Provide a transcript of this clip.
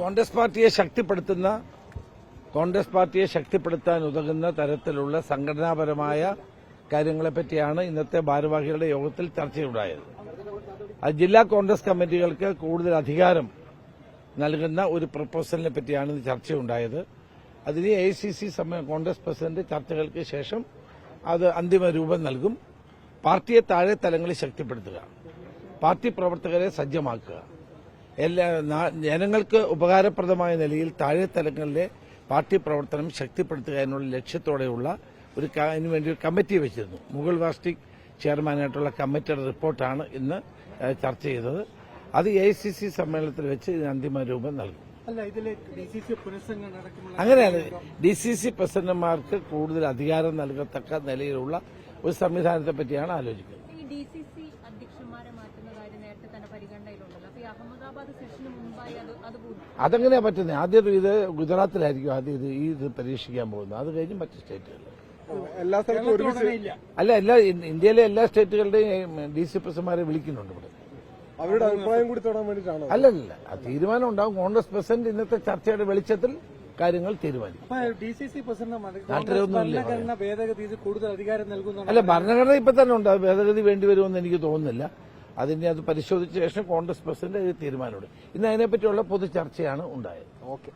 കോൺഗ്രസ് പാർട്ടിയെ ശക്തിപ്പെടുത്തുന്ന കോൺഗ്രസ് പാർട്ടിയെ ശക്തിപ്പെടുത്താൻ ഉതകുന്ന തരത്തിലുള്ള സംഘടനാപരമായ കാര്യങ്ങളെപ്പറ്റിയാണ് ഇന്നത്തെ ഭാരവാഹികളുടെ യോഗത്തിൽ ചർച്ചയുണ്ടായത്. അത് ജില്ലാ കോൺഗ്രസ് കമ്മിറ്റികൾക്ക് കൂടുതൽ അധികാരം നൽകുന്ന ഒരു പ്രപ്പോസലിനെ പറ്റിയാണ് ഇന്ന് ചർച്ചയുണ്ടായത്. അതിന് A C C Congress president ചർച്ചകൾക്ക് ശേഷം അത് അന്തിമ രൂപം നൽകും. പാർട്ടിയെ താഴെ തലങ്ങളിൽ ശക്തിപ്പെടുത്തുക. പാർട്ടി പ്രവർത്തകരെ സജ്ജമാക്കുക. എല്ലാ ജനങ്ങൾക്ക് ഉപകാരപ്രദമായ നിലയിൽ താഴെ തലങ്ങളിലെ പാർട്ടി പ്രവർത്തനം ശക്തിപ്പെടുത്തുക എന്നുള്ള ലക്ഷ്യത്തോടെയുള്ള ഒരു അതിനുവേണ്ടി ഒരു കമ്മിറ്റി വെച്ചിരുന്നു. മുഗൾ വാസ്റ്റിക് ചെയർമാനായിട്ടുള്ള കമ്മിറ്റിയുടെ റിപ്പോർട്ടാണ് ഇന്ന് ചർച്ച ചെയ്തത്. അത് എ സി സി സമ്മേളനത്തിൽ വെച്ച് ഇതിന് അന്തിമ രൂപം നൽകും. അങ്ങനെയാണ് ഡി സി സി പ്രസിഡന്റുമാർക്ക് കൂടുതൽ അധികാരം നൽകത്തക്ക നിലയിലുള്ള ഒരു സംവിധാനത്തെ പറ്റിയാണ് ആലോചിക്കുന്നത്. ഈ ഡി സി സി അധ്യക്ഷന്മാരെ മാറ്റുന്ന കാര്യം നേരത്തെ തന്നെ പരിഗണനയിലുണ്ടല്ലോ അതെങ്ങനെയാ പറ്റുന്നത് ആദ്യം ഇത് ഗുജറാത്തിലായിരിക്കും ആദ്യം ഇത് ഈ ഇത് പരീക്ഷിക്കാൻ പോകുന്നത്. അത് കഴിഞ്ഞ് മറ്റ് സ്റ്റേറ്റുകളിൽ. എല്ലാ സ്ഥലത്തും ഒരുമിച്ച് അല്ല എല്ലാ ഇന്ത്യയിലെ എല്ലാ സ്റ്റേറ്റുകളുടെയും ഡി സി പ്രസിഡന്റ്മാരെ വിളിക്കുന്നുണ്ട് ഇവിടെ. അവരുടെ അഭിപ്രായം കൂടി തൊടാൻ വേണ്ടിയിട്ടാണ്? അല്ലല്ല ആ തീരുമാനം ഉണ്ടാവും. കോൺഗ്രസ് പ്രസിഡന്റ് ഇന്നത്തെ ചർച്ചയുടെ വെളിച്ചത്തിൽ കാര്യങ്ങൾ തീരുമാനിക്കും. ഭേദഗതി കൂടുതൽ അധികാരം നൽകുന്ന അല്ല ഭരണഘടന ഇപ്പൊ തന്നെ ഉണ്ട്. ഭേദഗതി വേണ്ടിവരുമെന്ന് എനിക്ക് തോന്നുന്നില്ല. അതിനെ അത് പരിശോധിച്ച ശേഷം കോൺഗ്രസ് പ്രസിഡന്റ് തീരുമാനമുണ്ട് ഇന്ന് അതിനെപ്പറ്റിയുള്ള പൊതു ചർച്ചയാണ് ഉണ്ടായത്. ഓക്കെ.